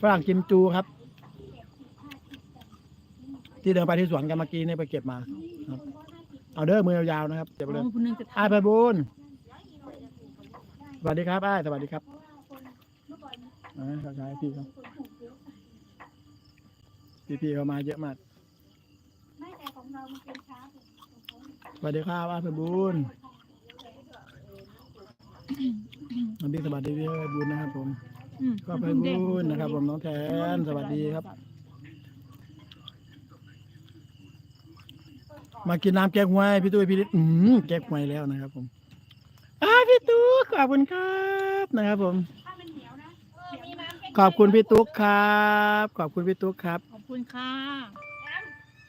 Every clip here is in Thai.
ฝรั่งกิมจูครับ ที่เดินไปที่สวนกันเมื่อกี้เนี่ยไปเก็บมาครับ เอาเด้อมือยาวๆนะครับเก็บไปเลยโอ้คนหนึงจะอ้ายไพบูลย์สวัสดีครับอ้ายสวัสดีครับอ่าทักทายพี่ครับพี่ๆเขามาเยอะมากสวัสดีครับอ้ายไพบูลย์น้องบิ๊กสวัสดีพี่ไพบูลย์นะครับผมอืม ก็ไพบูลย์นะครับ ผมน้องแทนสวัสดีครับ มากินน้ำแกงหวยพี่ตุ้ยพี่ฤทธิ์อืมแกงหวยแล้วนะครับ ผมอ่าพี่ตุ๊กขอบคุณครับนะครับผมขอบคุณพี่ตุ๊กครับ ขอบคุณพี่ตุ๊กครับ ขอบคุณค่ะ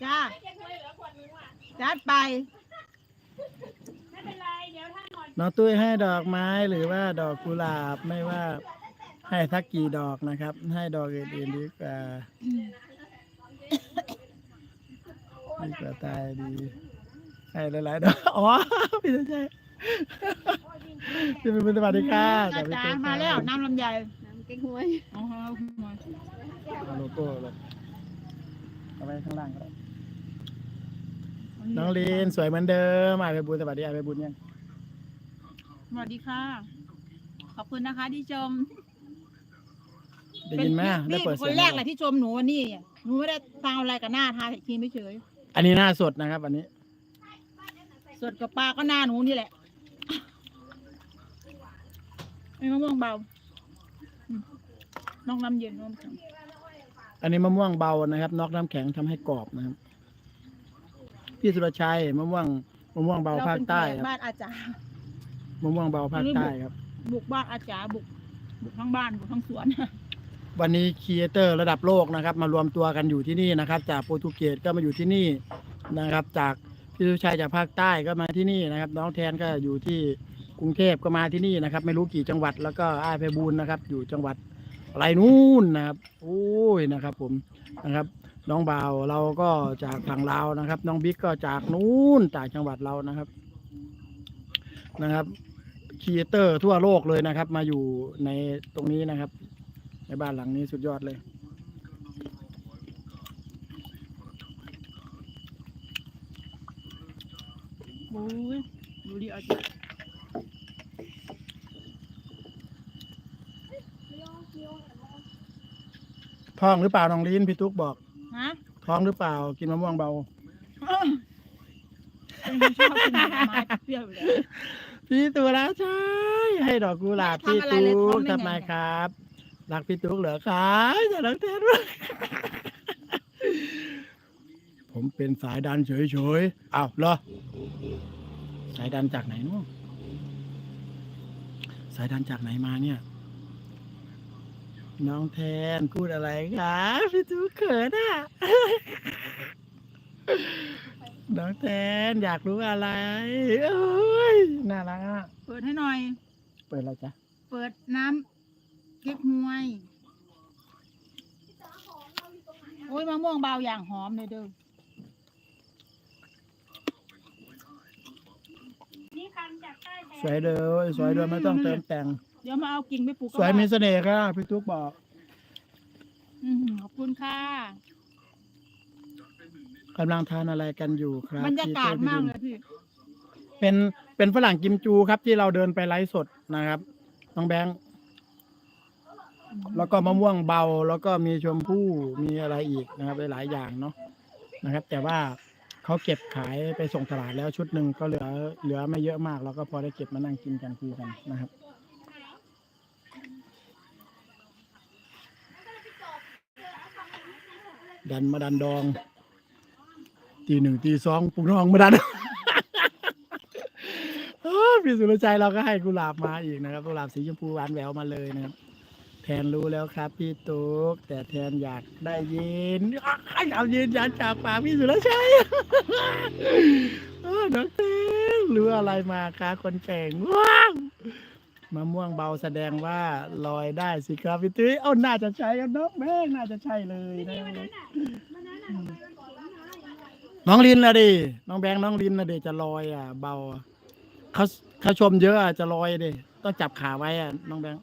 จ้าจัดไปน้องตุ้ยให้ดอกไม้หรือว่าดอกกุหลาบไม่ว่า ให้สักกี่ดอกนะครับ ให้ดอกอื่นๆดีกว่าดีกว่าตายดีให้หลายๆดอกอ๋อพี่ตุ้ยใช่พี่เป็นสวัสดีค่ะจ้าพี่จ้าตุ๊กมาแล้วน้ำลำไยน้ำเก๊กฮวยอ๋อเอาโลโก้เลยเอาไว้ข้างล่างก็ได้น้องลีนสวยเหมือนเดิมอะไปบุญสวัสดีอะไปบุญยังสวัสดีค่ะ ขอบคุณนะคะที่ชม ได้ยินไหมได้นี่เปิดคเสียนงแรกไหแหมละที่ชมหนูวันนี้หนูไม่ได้ทำอะไรกับหน้าทาแต่ครีมไม่เฉยอันนี้หน้าสดนะครับ อันนี้สดกับปลาก็หน้าหนูนี่แหละไอ้มะม่วงเบาอืมน้องน้ำเย็นน้องแข็งอันนี้มะม่วงเบานะครับนอกน้ำแข็งทำให้กรอบนะครับ พี่สุรชัยมะม่วงมะม่วงเบาภาคใต้ครับบ้านอาจารย์ มะม่วงเบาภาคใต้ครับ บุกบ้านอาจารย์บุก บุกทั้งบ้านบุกทั้งสวน วันนี้ครีเอเตอร์ระดับโลกนะครับ มารวมตัวกันอยู่ที่นี่นะครับ จากโปรตุเกสก็มาอยู่ที่นี่นะครับ จากพี่สุชัยจากภาคใต้ก็มาที่นี่นะครับ น้องแทนก็อยู่ที่กรุงเทพก็มาที่นี่นะครับ ไม่รู้กี่จังหวัดแล้วก็อ้ายไพบูลนะครับ อยู่จังหวัดอะไรนู่นนะครับโอ้ยนะครับ ผมนะครับ น้องบ่าวเราก็จากฝั่งลาวนะครับ น้องบิ๊กก็จากนู้นจากจังหวัดเรานะครับนะครับครีเอเตอร์ทั่วโลกเลยนะครับ มาอยู่ในตรงนี้นะครับ ในบ้านหลังนี้สุดยอดเลย โอ้ยดูดิอาจารย์ท้องหรือเปล่าน้องลิ้นพี่ตุ๊กบอก ฮะท้องหรือเปล่า กินมะม่วงเบา เป็นคนชอบกินผลไม้เปรี้ยวอยู่แล้ว พี่ตัวแล้วใช่ให้ดอกกุหลาบแม่พี่ทำอะไรเลยตุ๊ท้อกงได้ทำไมไงครับ รักพี่ตุ๊กเหรอครับอย่ารักแทนเลยผมเป็นสายดันเฉยๆอ้าวเหรอ สายดันจากไหนนู้นสายดันจากไหนมาเนี่ย น้องแทนพูดอะไรครับพี่ตุ๊กเขินอะ น้องแทนอยากรู้อะไรเอ้ยน่ารักอะ เปิดให้หน่อย เปิดอะไรจ๊ะ เปิดน้ำ เก๊กฮวย โอ้ยมะม่วงเบาอย่างหอมเลยเด้อสวยเลยสวยเลยไม่ต้องเติมแต่ง เดี๋ยวมาเอากิ่งไปปลูกก็สวยมีได้เสน่ห์ค่ะพี่ตุ๊กบอก อื้อหือขอบคุณค่ะ กำลังทานอะไรกันอยู่ครับบรรยากาศพี่มากตุ้เลยพี่ เป็นเป็นฝรั่งกิมจูครับที่เราเดินไปไลฟ์สดนะครับน้องแบงค์ แล้วก็มะม่วงเบาแล้วก็มีชมพู่มีอะไรอีกนะครับหลายๆอย่างเนาะนะครับ แต่ว่าเขาเก็บขายไปส่งตลาดแล้วชุดหนึ่งก็เหลือเหลือไม่เยอะมากเราก็พอได้เก็บมานั่งกินกันคุยกันนะครับดันมาดันดองตีหนึ่งตีสองปุกน้องมาดันพี่สุรชัยเราก็ให้กุหลาบมาอีกนะครับกุหลาบสีชมพูหวานแหววมาเลยนะครับ ทนรู้แล้วครับพี่ตุ๊กแต่แทนอยากได้ยินอ้ายเอายืนยันจากปากพี่สุรชัยเออน้องเต้งรู้อะไรมาคะคนเก่งว้าวมะม่วงเบาแสดงว่าลอยได้สิครับพี่ตุ้ยเอาน่าจะใช่ครับน้องแม่งน่าจะใช่เลยนะน้องลินละดิน้องแบงค์น้องลินละดิจะลอยอะ เบาอะเขาเขาชมเยอะอะจะลอยดิต้องจับขาไว้อะน้องแบงค์